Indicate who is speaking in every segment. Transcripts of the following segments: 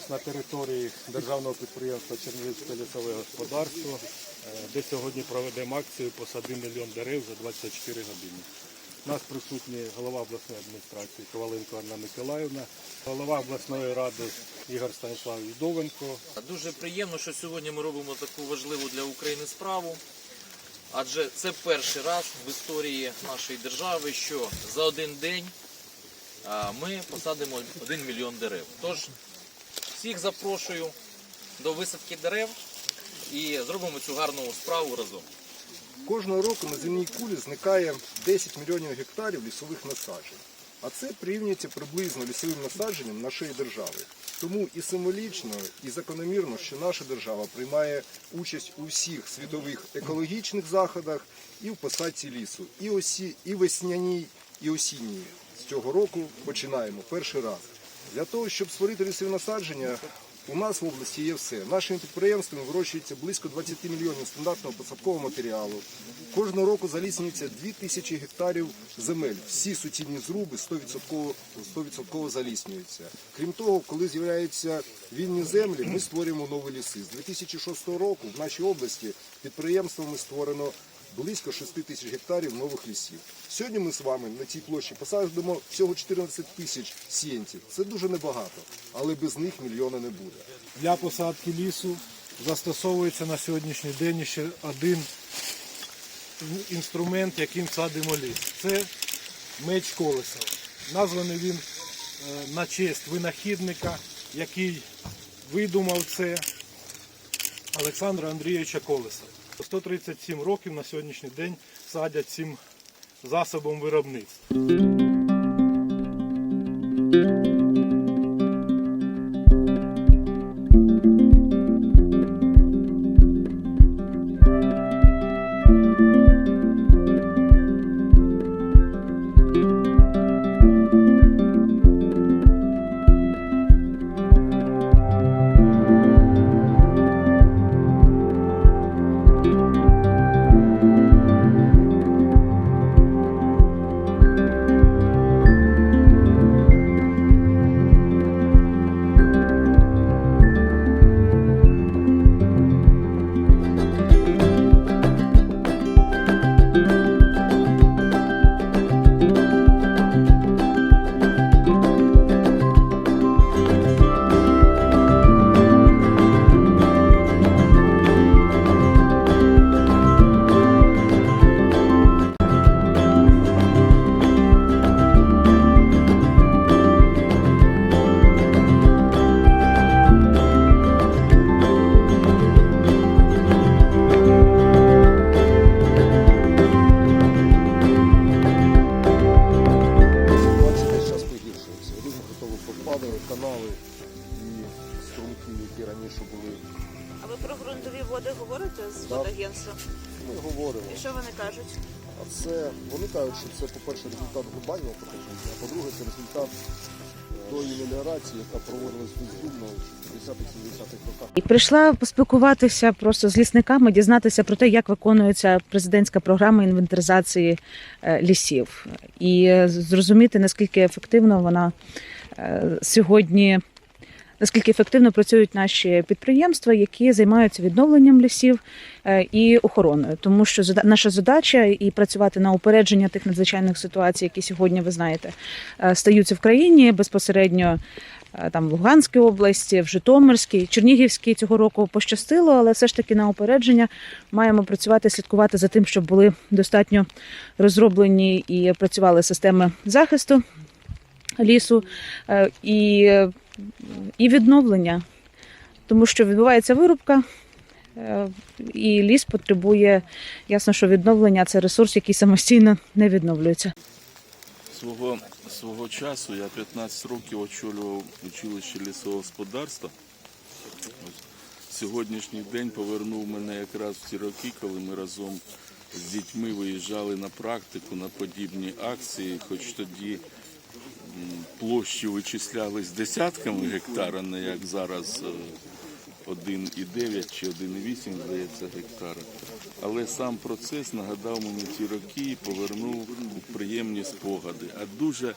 Speaker 1: знаходимося на території державного підприємства Чернігівське лісове господарство, е, де сьогодні проведемо акцію «Посади мільйон дерев за 24 години. У нас присутні голова обласної адміністрації Коваленко Анна Миколаївна, голова обласної ради Ігор Станіслав Юдовенко,
Speaker 2: Дуже приємно, що сьогодні ми робимо таку важливу для України справу. Адже це перший раз в історії нашої держави, що за один день ми посадимо 1 мільйон дерев. Тож всіх запрошую до висадки дерев і зробимо цю гарну справу разом.
Speaker 3: Кожного року на земній кулі зникає 10 мільйонів гектарів лісових насаджень. А це порівнюється приблизно лісовим насадженням нашої держави. Тому і символічно, і закономірно, що наша держава приймає участь у всіх світових екологічних заходах і в посадці лісу. І, осі, і весняній, і осінній. З цього року починаємо перший раз. Для того, щоб створити лісові насадження, у нас в області є все. Нашими підприємствами вирощується близько 20 мільйонів стандартного посадкового матеріалу. Кожного року заліснюється 2 тисячі гектарів земель. Всі суцільні зруби 100%, 100% заліснюються. Крім того, коли з'являються вільні землі, ми створюємо нові ліси. З 2006 року в нашій області підприємствами створено близько 6 тисяч гектарів нових лісів. Сьогодні ми з вами на цій площі посадимо всього 14 тисяч сіянців. Це дуже небагато, але без них мільйона не буде.
Speaker 1: Для посадки лісу застосовується на сьогоднішній день ще один інструмент, яким садимо ліс. Це меч колеса. Названий він е, на честь винахідника, який видумав це Олександра Андрійовича Колеса. 137 років на сьогоднішній день садять цим засобом виробництва.
Speaker 3: Канали і струмки, які раніше були.
Speaker 4: А ви про ґрунтові води говорите з
Speaker 3: Так.
Speaker 4: водагентством?
Speaker 3: Ми говоримо.
Speaker 4: І що вони кажуть?
Speaker 3: А це вони кажуть, що це, по-перше, результат глобального потепління, а по-друге, це результат тої меліорації, яка проводилась бездумно в 60-70-х роках.
Speaker 5: І прийшла поспілкуватися просто з лісниками, дізнатися про те, як виконується президентська програма інвентаризації е, лісів, і е, зрозуміти наскільки ефективно вона е, сьогодні. Наскільки ефективно працюють наші підприємства, які займаються відновленням лісів е, і охороною, тому що наша задача і працювати на упередження тих надзвичайних ситуацій, які сьогодні ви знаєте, е, стаються в країні безпосередньо е, там в Луганській області, в Житомирській, Чернігівській цього року пощастило, але все ж таки на упередження маємо працювати, слідкувати за тим, щоб були достатньо розроблені і працювали системи захисту лісу е, і, і відновлення, тому що відбувається вирубка. е, І ліс потребує, ясно, що відновлення це ресурс, який самостійно не відновлюється.
Speaker 6: Свого, свого часу я 15 років очолював училище лісового господарства. Сьогоднішній день повернув мене якраз в ті роки, коли ми разом з дітьми виїжджали на практику на подібні акції, хоч тоді площі вичислялись десятками гектара, не як зараз е, 1,9 чи 1,8, здається, гектара. Але сам процес нагадав мені ті роки і повернув у приємні спогади. А дуже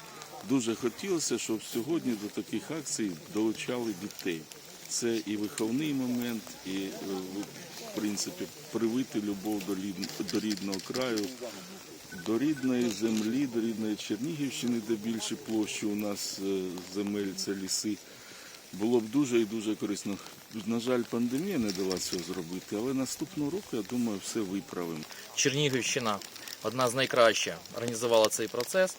Speaker 6: дуже хотілося, щоб сьогодні до таких акцій долучали дітей. Це і виховний момент, і е, в принципі привити любов до рідного краю, до рідної землі, до рідної Чернігівщини, де більше площі у нас е, земель, це ліси. Було б дуже і дуже корисно. На жаль, пандемія не дала цього зробити, але наступного року, я думаю, все виправимо.
Speaker 2: Чернігівщина одна з найкращих організувала цей процес.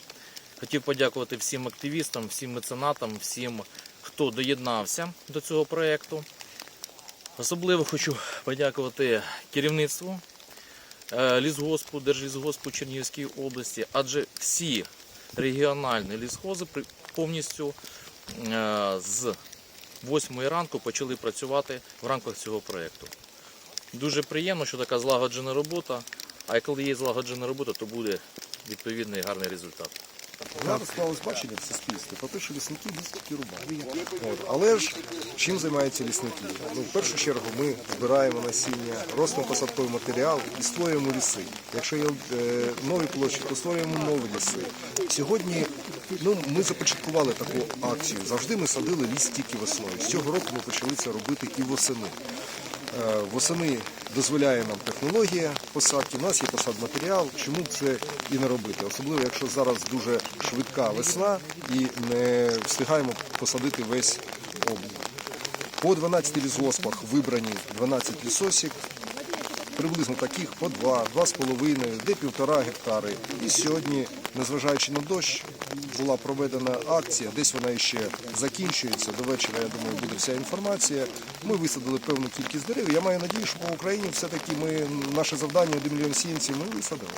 Speaker 2: Хотів подякувати всім активістам, всім меценатам, всім, хто доєднався до цього проєкту. Особливо хочу подякувати керівництву лісгоспу, Держлісгоспу Чернігівської області, адже всі регіональні лісхози повністю е, з 8 ранку почали працювати в рамках цього проєкту. Дуже приємно, що така злагоджена робота. А коли є злагоджена робота, то буде відповідний гарний результат.
Speaker 3: Зараз склалось бачення в суспільстві про те, що лісники лісники рубають. От. Але ж чим займаються лісники? Ну, в першу чергу ми збираємо насіння, ростимо посадковий матеріал і створюємо ліси. Якщо є е, нові площі, то створюємо нові ліси. Сьогодні ну, ми започаткували таку акцію. Завжди ми садили ліс тільки весною. З цього року ми почали це робити і восени. Е, Восени дозволяє нам технологія посадки. У нас є посадматеріал. Чому це і не робити? Особливо, якщо зараз дуже швидка весна і не встигаємо посадити весь облік. По 12 лісгоспах вибрані 12 лісосік, приблизно таких по 2, 2,5, де півтора гектари. І сьогодні, незважаючи на дощ, була проведена акція, десь вона ще закінчується. До вечора, я думаю, буде вся інформація. Ми висадили певну кількість дерев. Я маю надію, що по Україні все-таки ми наше завдання 1 мільйон сімців ми висадили.